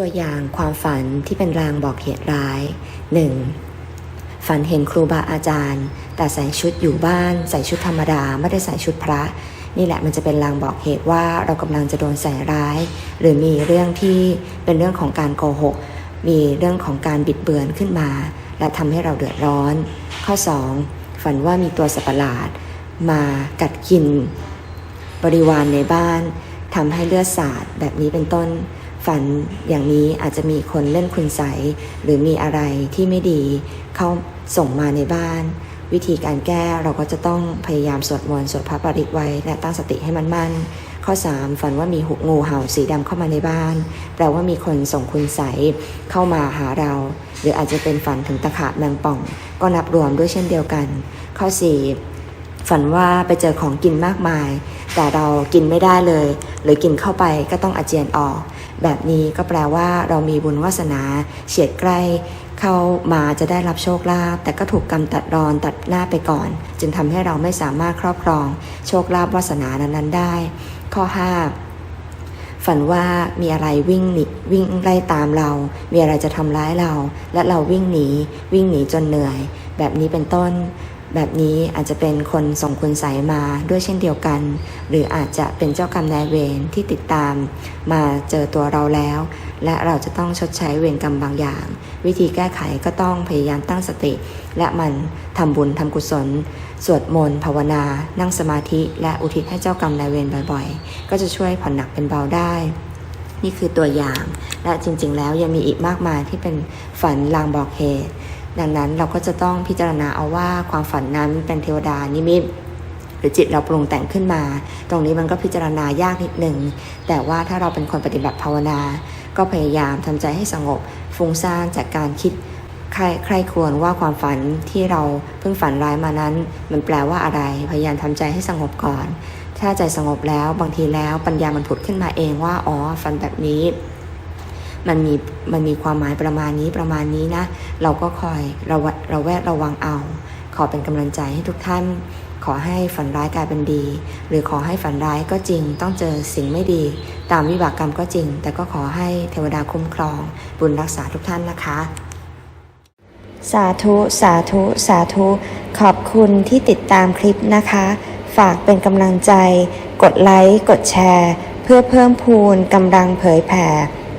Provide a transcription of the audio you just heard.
ตัวอย่างความฝันที่เป็นรางบอกเหตุร้าย 1. ฝันเห็นครูบาอาจารย์ แต่ใส่ชุดอยู่บ้าน ใส่ชุดธรรมดาไม่ได้ใส่ชุดพระ นี่แหละมันจะเป็นลางบอกเหตุว่าเรากำลังจะโดนใส่ร้าย หรือมีเรื่องที่เป็นเรื่องของการโกหก มีเรื่องของการบิดเบือนขึ้นมา และทำให้เราเดือดร้อน ข้อ 2. ฝันว่ามีตัวสัตว์ประหลาด มากัดกิน บริวารในบ้านทำให้เลือดสาดแบบนี้เป็นต้น ฝันอย่างนี้อาจจะมีคนเล่นคุณใสหรือมีอะไรที่ไม่ดีเข้าส่งมาในบ้าน วิธีการแก้เราก็จะต้องพยายามสวดมนต์สวดพระปริตไว้ และตั้งสติให้มันมั่น ข้อ 3 ฝันว่ามีหุงูเห่าสีดำเข้ามาในบ้าน แปลว่ามีคนส่งคุณใสเข้ามาหาเรา หรืออาจจะเป็นฝันถึงตะขาบแมงป่อง ก็นับรวมด้วยเช่นเดียวกัน ข้อ 4 ฝันว่าไปเจอของกินมากมาย แต่เรากินไม่ได้เลย หรือกินเข้าไปก็ต้องอาเจียนออก แบบนี้ก็แปลว่าเรามีบุญวาสนาเฉียดใกล้เข้ามาจะได้รับโชคลาภแต่ก็ถูกกรรมตัดรอนตัดหน้าไปก่อน จึงทำให้เราไม่สามารถครอบครอง โชคลาภวาสนานั้นๆได้ ข้อ 5ฝันว่ามีอะไรวิ่งหนีวิ่งไล่ตามเรา มีอะไรจะทำร้ายเรา และเราวิ่งหนี วิ่งหนีจนเหนื่อย แบบนี้เป็นต้น แบบนี้อาจจะเป็นคนส่งคุณใสยมาด้วยเช่นเดียวกัน หรืออาจจะเป็นเจ้ากรรมนายเวรที่ติดตาม มาเจอตัวเราแล้ว และเราจะต้องชดใช้เวรกรรมบางอย่าง วิธีแก้ไขก็ต้องพยายามตั้งสติ และมันทำบุญทำกุศล สวดมนต์ภาวนา นั่งสมาธิและอุทิศให้เจ้ากรรมนายเวรบ่อยๆ ก็จะช่วยผ่อนหนักเป็นเบาได้นี่คือตัวอย่าง และจริงๆ แล้วยังมีอีกมากมายที่เป็นฝันลางบอกเหตุ ดังนั้นเราก็จะต้องพิจารณาเอาว่าความฝันนั้นเป็นเทวดานิมิตหรือจิตเราปรุงแต่งขึ้นมา ตรงนี้มันก็พิจารณายากนิดหนึ่งแต่ว่าถ้าเราเป็นคนปฏิบัติภาวนา ก็พยายามทำใจให้สงบฟุ้งซ่านจากการคิดใครใครควรว่าความฝันที่เราเพิ่งฝันร้ายมานั้น มันแปลว่าอะไร พยายามทำใจให้สงบก่อน ถ้าใจสงบแล้วบางทีแล้วปัญญามันผุดขึ้นมาเองว่าอ๋อฝันแบบนี้ มันมีมันมีความหมายประมาณนี้ประมาณนี้นะ เราก็คอยเราเราแวดระวังเอา ขอเป็นกำลังใจให้ทุกท่าน ขอให้ฝันร้ายกลายเป็นดี หรือขอให้ฝันร้ายก็จริง ต้องเจอสิ่งไม่ดี ตามวิบากกรรมก็จริง แต่ก็ขอให้เทวดาคุ้มครอง บุญรักษาทุกท่านนะคะสาธุ สาธุ สาธุ ขอบคุณที่ติดตามคลิปนะคะ ฝากเป็นกำลังใจ กดไลค์ กดแชร์ เพื่อเพิ่มพูนกำลังเผยแผ่